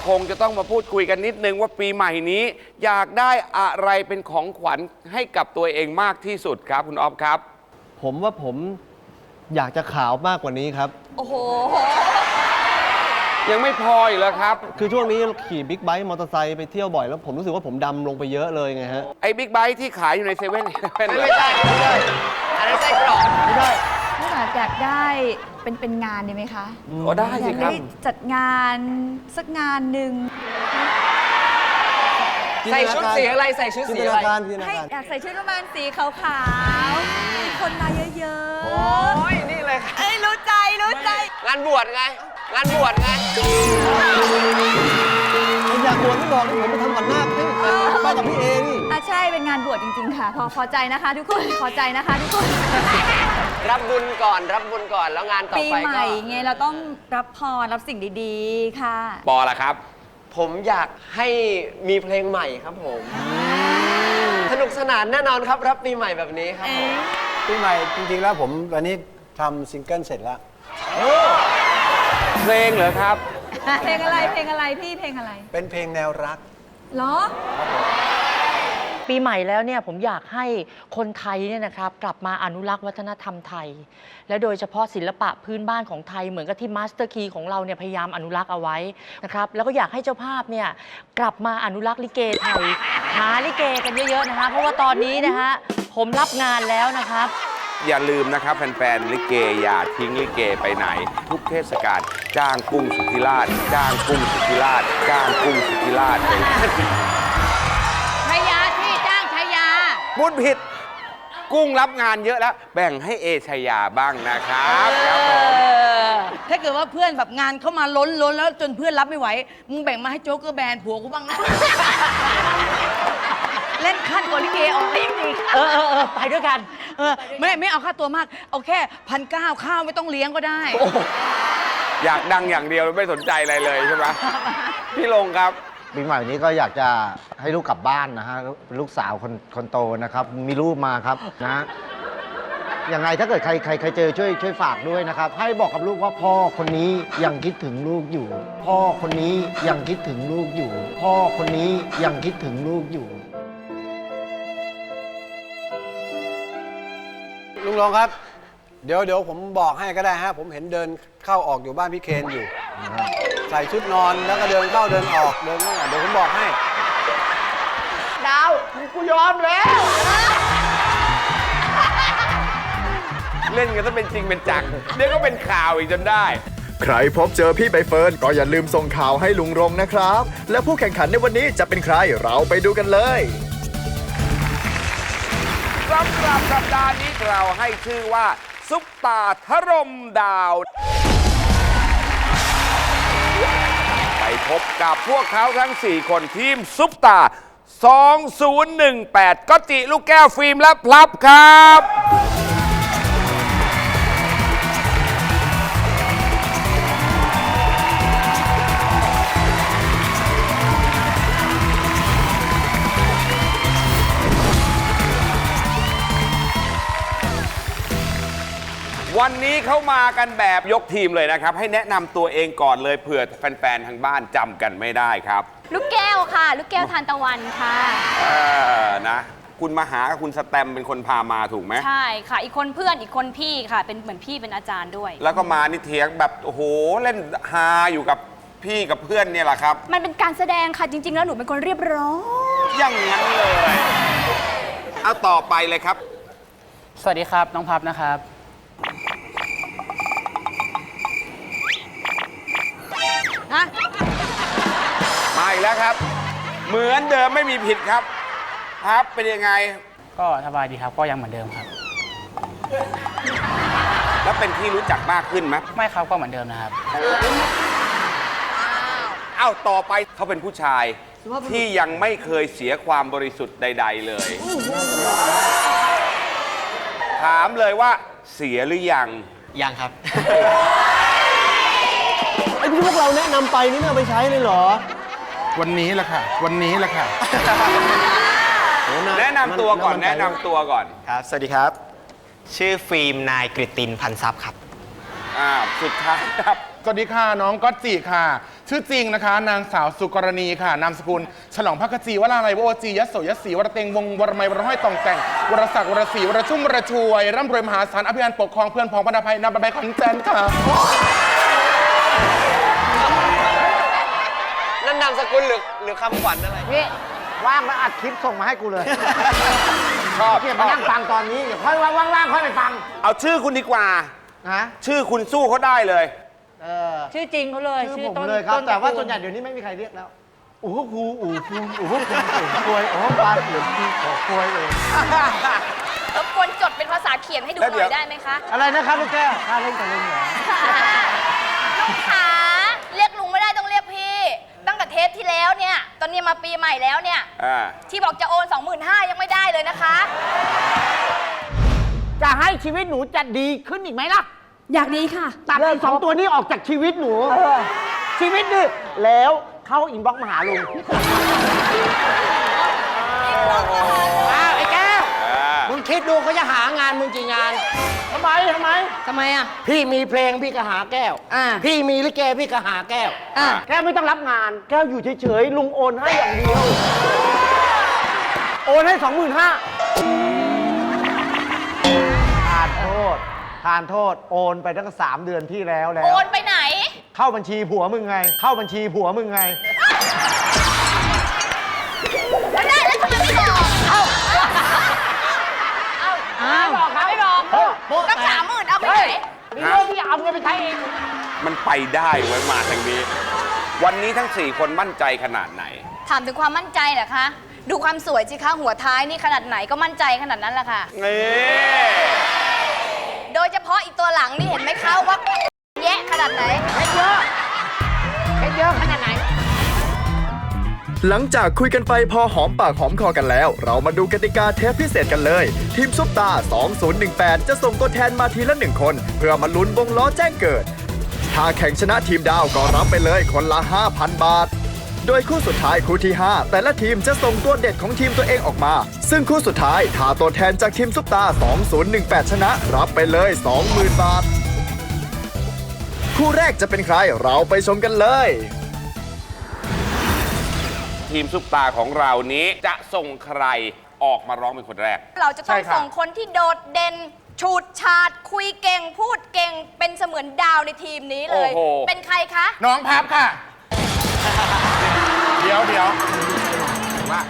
ก็คงจะต้องมาพูดคุยกันนิดนึงว่าปีใหม่นี้ อยากได้อะไรเป็นของขวัญให้กับตัวเองมากที่สุดครับ คุณออฟครับ ผมว่าผมอยากจะขาวมากกว่านี้ครับ โอ้โห ยังไม่พออีกแล้วครับ คือช่วงนี้ขี่บิ๊กไบค์มอเตอร์ไซค์ไปเที่ยวบ่อยแล้วผมรู้สึกว่าผมดำลงไปเยอะเลยไงฮะ ไอ้บิ๊กไบค์ที่ขายอยู่ในเซเว่นไม่ใช่ไม่ใช่ เป็นเป็นงานดีไหมคะโอ้ได้อสิยากครัได้บ จัดงานสักงานหนึ่งใส่ชุดสีอะไรใส่ชุดจินสีตอะนาไร การจินตนาให้การ อยากใส่ชุดประมาณสีขาวๆมีคนมาเยอะโอ้ยนี่เลยค่ะ ๆเอ้ยรู้ใจรู้ใจ งานบวชไง งานบวชไงผมอยากบวชไม่บอกเลยผมไปทำขวัญนาคให้ป้ากับพี่เอนี่ อะใช่เป็นงานบวชจริง ๆ ค่ะ พอพอใจนะคะ ทุกคนพอใจนะคะ ทุกคน รับบุญก่อนรับบุญก่อนแล้วงานต่อปีไปใหก็ม่ไงเราต้องรับพรรับสิ่งดีๆ ค่ะ ปอละครับ ผมอยากให้มีเพลงใหม่ครับผม สนุกสนานแน่นอนครับรับปีใหม่แบบนี้ครับผมปีใหม่จริงๆแล้วผมวันนี้ทำซิงเกิลเสร็จแล้ว เพลงเหรอครับ เพลงอะไรเพลงอะไรพี่เพลงอะไรเป็นเพลงแนวรัก เหรอ ปีใหม่แล้วเนี่ยผมอยากให้คนไทยเนี่ยนะครับกลับมาอนุรักษ์วัฒนธรรมไทย และโดยเฉพาะศิลปะพื้นบ้านของไทยเหมือนกับที่มาสเตอร์คีของเราเนี่ยพยายามอนุรักษ์เอาไว้นะครับแล้วก็อยากให้เจ้าภาพเนี่ยกลับมาอนุรักษ์ลิเกไทยหาลิเกกันเยอะๆนะคะเพราะว่าตอนนี้นะฮะผมรับงานแล้วนะครับ อย่าลืมนะครับแฟนๆลิเกอย่าทิ้งลิเกไปไหน ทุกเทศกาลจ้างกุ้งสุธิราชจ้างกุ้งสุธิราชจ้างกุ้งสุธิราชไปช พูดผิด กุ้งรับงานเยอะแล้ว แบ่งให้เอชยาบ้างนะครับครับผมถ้าเกิดว่าเพื่อนแบบงานเข้ามาล้นล้นแล้วจนเพื่อนรับไม่ไหว มึงแบ่งมาให้โจ๊กเกอร์แบนผัวกูบ้างนะ เล่นขั้นกว่าลิเกออกไปยังดีเออเออเออไปด้วยกัน เออไม่ไม่เอาค่าตัวมาก เอาแค่พันเก้าข้าวไม่ต้องเลี้ยงก็ได้ อยากดังอย่างเดียวไม่สนใจอะไรเลยใช่ไหมพี่ลงครับ ปีใหม่นี้ก็อยากจะให้ลูกกลับบ้านนะฮะเป็นลูกสาวคนคนโตนะครับ มีลูกมาครับนะยังไงถ้าเกิดใครใครใครเจอช่วยช่วยฝากด้วยนะครับ ให้บอกกับลูกว่าพ่อคนนี้ยังคิดถึงลูกอยู่ พ่อคนนี้ยังคิดถึงลูกอยู่ พ่อคนนี้ยังคิดถึงลูกอยู่ ลุงรองครับ เดี๋ยวเดี๋ยวผมบอกให้ก็ได้ฮะ ผมเห็นเดินเข้าออกอยู่บ้านพี่เคนอยู่ ใส่ชุดนอนแล้วก็เดินเข้าเดินออกเดินเข้าออกเดี๋ยวผมบอกให้ ดาวกูยอมแล้ว เล่นกันต้องเป็นจริงเป็นจังเดี๋ยวก็เป็นข่าวอีกจนได้ ใครพบเจอพี่ใบเฟิร์นก็อย่าลืมส่งข่าวให้ลุงรงนะครับ และผู้แข่งขันในวันนี้จะเป็นใครเราไปดูกันเลย สำหรับสัปดาห์นี้เราให้ชื่อว่า ซุปตาทรมดาว พบกับพวกเขาทั้ง 4 คนทีมซุปตา 2018ก็จิลูกแก้วฟิล์มและพลับครับ วันนี้เขามากันแบบยกทีมเลยนะครับ ให้แนะนำตัวเองก่อนเลยเผื่อแฟนๆทางบ้านจำกันไม่ได้ครับลูกแก้วค่ะ ลูกแก้วทานตะวันค่ะ เออนะ คุณมาหากับคุณสแตมเป็นคนพามาถูกไหม ใช่ค่ะ อีกคนเพื่อนอีกคนพี่ค่ะ เป็นเหมือนพี่เป็นอาจารย์ด้วย แล้วก็มานี่เถียงแบบโอ้โหเล่นฮาอยู่กับพี่กับเพื่อนเนี่ยแหละครับ มันเป็นการแสดงค่ะจริง ๆ แล้วหนูเป็นคนเรียบร้อย อย่างนั้นเลย เอาต่อไปเลยครับ สวัสดีครับ น้องพับนะครับ มาอีกแล้วครับ เหมือนเดิมไม่มีผิดครับ ครับเป็นยังไง ก็สบายดีครับก็ยังเหมือนเดิมครับ แล้วเป็นที่รู้จักมากขึ้นไหมไม่ครับก็เหมือนเดิมนะครับเอ้าต่อไปเขาเป็นผู้ชาย ที่ยังไม่เคยเสียความบริสุทธิ์ใด ๆ เลย ถามเลยว่าเสียหรือยัง ยังครับไอ้ ที่พวกเราแนะนำไปนี่ไม่เอาไปใช้เลยเหรอวันนี้แหละค่ะ วันนี้แหละค่ะแนะนำตัวก่อนมัแนะนำตัวก่อนครับ สวัสดีครับ ชื่อฟิล์มนายกริตินพันทรัพย์ครับ อ่าสุดท้ายครับ สวัสดีค่ะน้องก๊อตจิค่ะ ชื่อจริงนะคะ นางสาวสุกรณีค่ะ นามสกุล ฉลองพักจีวราลัยวโอจียโสยศรีวรเตงวงวรมัยวรห้อยตองแต่ง วรศักดิ์วรศรีวรชุ่มวรชวย ร่ำรวยมหาศาลอภิญานปกครองเพื่อนพ้องบรรดาภัยนำบรรดาขอนแจนค่ะามสกุลหรือหรือคำขวัญอะไร นี่ว่างมาอัดคลิปส่งมาให้กูเลยชอบเก็บมานั่งฟังตอนนี้ เดี๋ยวค่อยว่างๆค่อยไปฟังเอาชื่อคุณดีกว่า นะชื่อคุณสู้เขาได้เลย เออชื่อจริงเขาเลยชื่อผมต้นเลยครับต้นแต่ว่าตระกูลส่วนใหญ่เดี๋ยวนี้ไม่มีใครเรียกแล้วอู่ฮู้คูอู่ฟูอู่ฮู้คุมอู่ควยโอ้ปลาเขียนที่ขอควยเองรบกวนจดเป็นภาษาเขียนให้ดูแล้วหเดี๋น่ยอว ยได้ไหมคะ อะไรนะครับลูกแก้วค่าเล่นกับลุงเหรอลุงขา เนี่ยตอนนี้มาปีใหม่แล้วเนี่ย อ่าที่บอกจะโอน 25,000ยังไม่ได้เลยนะคะ จะให้ชีวิตหนูจะดีขึ้นอีกไหมล่ะ อยากดีค่ะ ตัดไอ้สองตัวนี้ออกจากชีวิตหนู ชีวิตนี่แล้วเข้าอินบ็อกซ์มาหาลุง ดดูเขาจะหางานมึงกี่งานทำไมทำไม ทำไมอะ พี่มีเพลงพี่ก็หาแก้ว อ่าพี่มีลิเกพี่ก็หาแก้ว อะแก้วไม่ต้องรับงาน แก้วอยู่เฉยๆ ลุงโอนให้อย่างเดียว โอนให้สองหมื่นห้าทานโทษ ทานโทษ โอนไปตั้งแต่สามเดือนที่แล้วแล้โอวนไปไหน เข้าบัญชีผัวมึงไง เข้าบัญชีผัวมึงไง เรื่องที่เอาเงินไปใช้เอง มันไปได้ไว้ยมาทางนี้ วันนี้ทั้ง 4 คนมั่นใจขนาดไหน ถามถึงความมั่นใจเหรอคะ ดูความสวยสิคะ หัวท้ายนี่ขนาดไหนก็มั่นใจขนาดนั้นแหละค่ะ นี่โดยเฉพาะอีกตัวหลังนี่เห็นไหมคะว่าแยะขนาดไหนเยอะเยอะขนาดไหน หลังจากคุยกันไปพอหอมปากหอมคอกันแล้ว เรามาดูกติกาเทปพิเศษกันเลย ทีมซุปตา 2018 จะส่งตัวแทนมาทีละหนึ่งคน เพื่อมาลุ้นวงล้อแจ้งเกิด ถ้าแข่งชนะทีมดาวก็รับไปเลยคนละ 5,000 บาท โดยคู่สุดท้ายคู่ที่ 5 แต่ละทีมจะส่งตัวเด็ดของทีมตัวเองออกมา ซึ่งคู่สุดท้ายถ้าตัวแทนจากทีมซุปตา 2018 ชนะ รับไปเลย 20,000 บาท คู่แรกจะเป็นใครเราไปชมกันเลย ทีมซุปตาของเรานี้จะส่งใครออกมาร้องเป็นคนแรก เราจะต้อใช่งครับส่งคนที่โดดเด่นฉูดฉาดคุยเก่งพูดเก่ง เป็นเสมือนดาวในทีมนี้เลย โอ้โห เป็นใครคะ น้องพับค่ะ เดี๋ยวเดี๋ยวว่า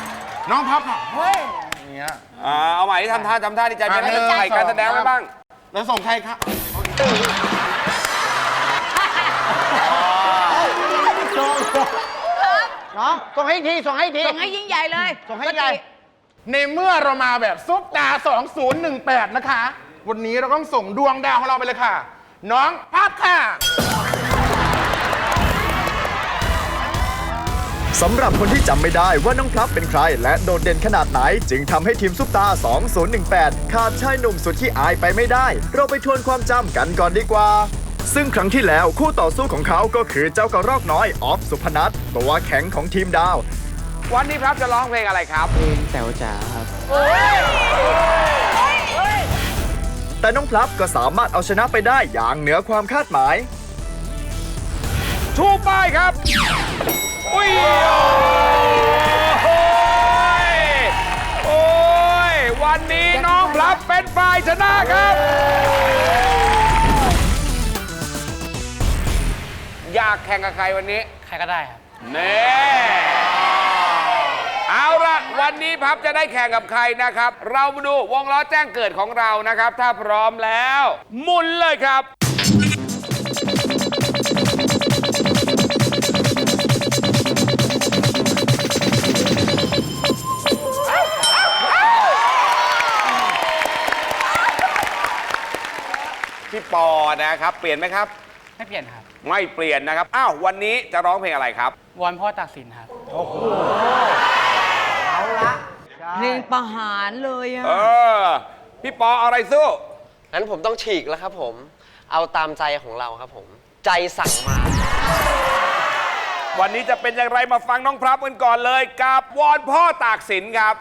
น้องพับค่ะ เฮ้ยอย่างเงี้ย อ่าเอาใหม่ทำท่าทำท่าดีใจไหมอะให้หนึ่งใส่การแสดงไว้บ้าง แล้วส่งใครคะ น้องส่งให้อีกทีส่งให้อีกที ส่งให้ยิ่งใหญ่เลยส่งให้ใหญ่ในเมื่อเรามาแบบซุปตา 2018 นะคะ วันนี้เราต้องส่งดวงดาวของเราไปเลยค่ะ น้องพับค่ะ สำหรับคนที่จำไม่ได้ว่าน้องพลับเป็นใคร และโดดเด่นขนาดไหน จึงทำให้ทีมซุปตา 2018 ขาดชายหนุ่มสุดที่อายไปไม่ได้ เราไปทวนความจำกันก่อนดีกว่า ซึ่งครั้งที่แล้วคู่ต่อสู้ของเขาก็คือเจ้ากระรอกน้อยออฟสุพนัทตัวแข็งของทีมดาว วันนี้ครับจะร้องเพลงอะไรครับ แต่น้องพลับก็สามารถเอาชนะไปได้อย่างเหนือความคาดหมาย ชูป้ายครับ อุ้ยโอ้ยโอ้ยวันนี้น้องพลับเป็นฝ่ายชนะครับากแข่งกับใครวันนี้ใครก็ได้ครับ เน่เอาละวันนี้พับจะได้แข่งกับใครนะครับ เรามาดูวงล้อแจ้งเกิดของเรานะครับ ถ้าพร้อมแล้วหมุนเลยครับ พี่ปอนะครับ เปลี่ยนไหมครับ ไม่เปลี่ยนครับ ไม่เปลี่ยนนะครับ อ้าว วันนี้จะร้องเพลงอะไรครับ วอนพ่อตากสินครับ เพลงประหารเลยอะเออ พี่ปอเอาอะไรสู้ งั้นผมต้องฉีกแล้วครับผม เอาตามใจของเราครับผม ใจสั่งมา วันนี้จะเป็นอย่างไรมาฟังน้องพรับกันก่อนเลย กับวอนพ่อตากสินครับ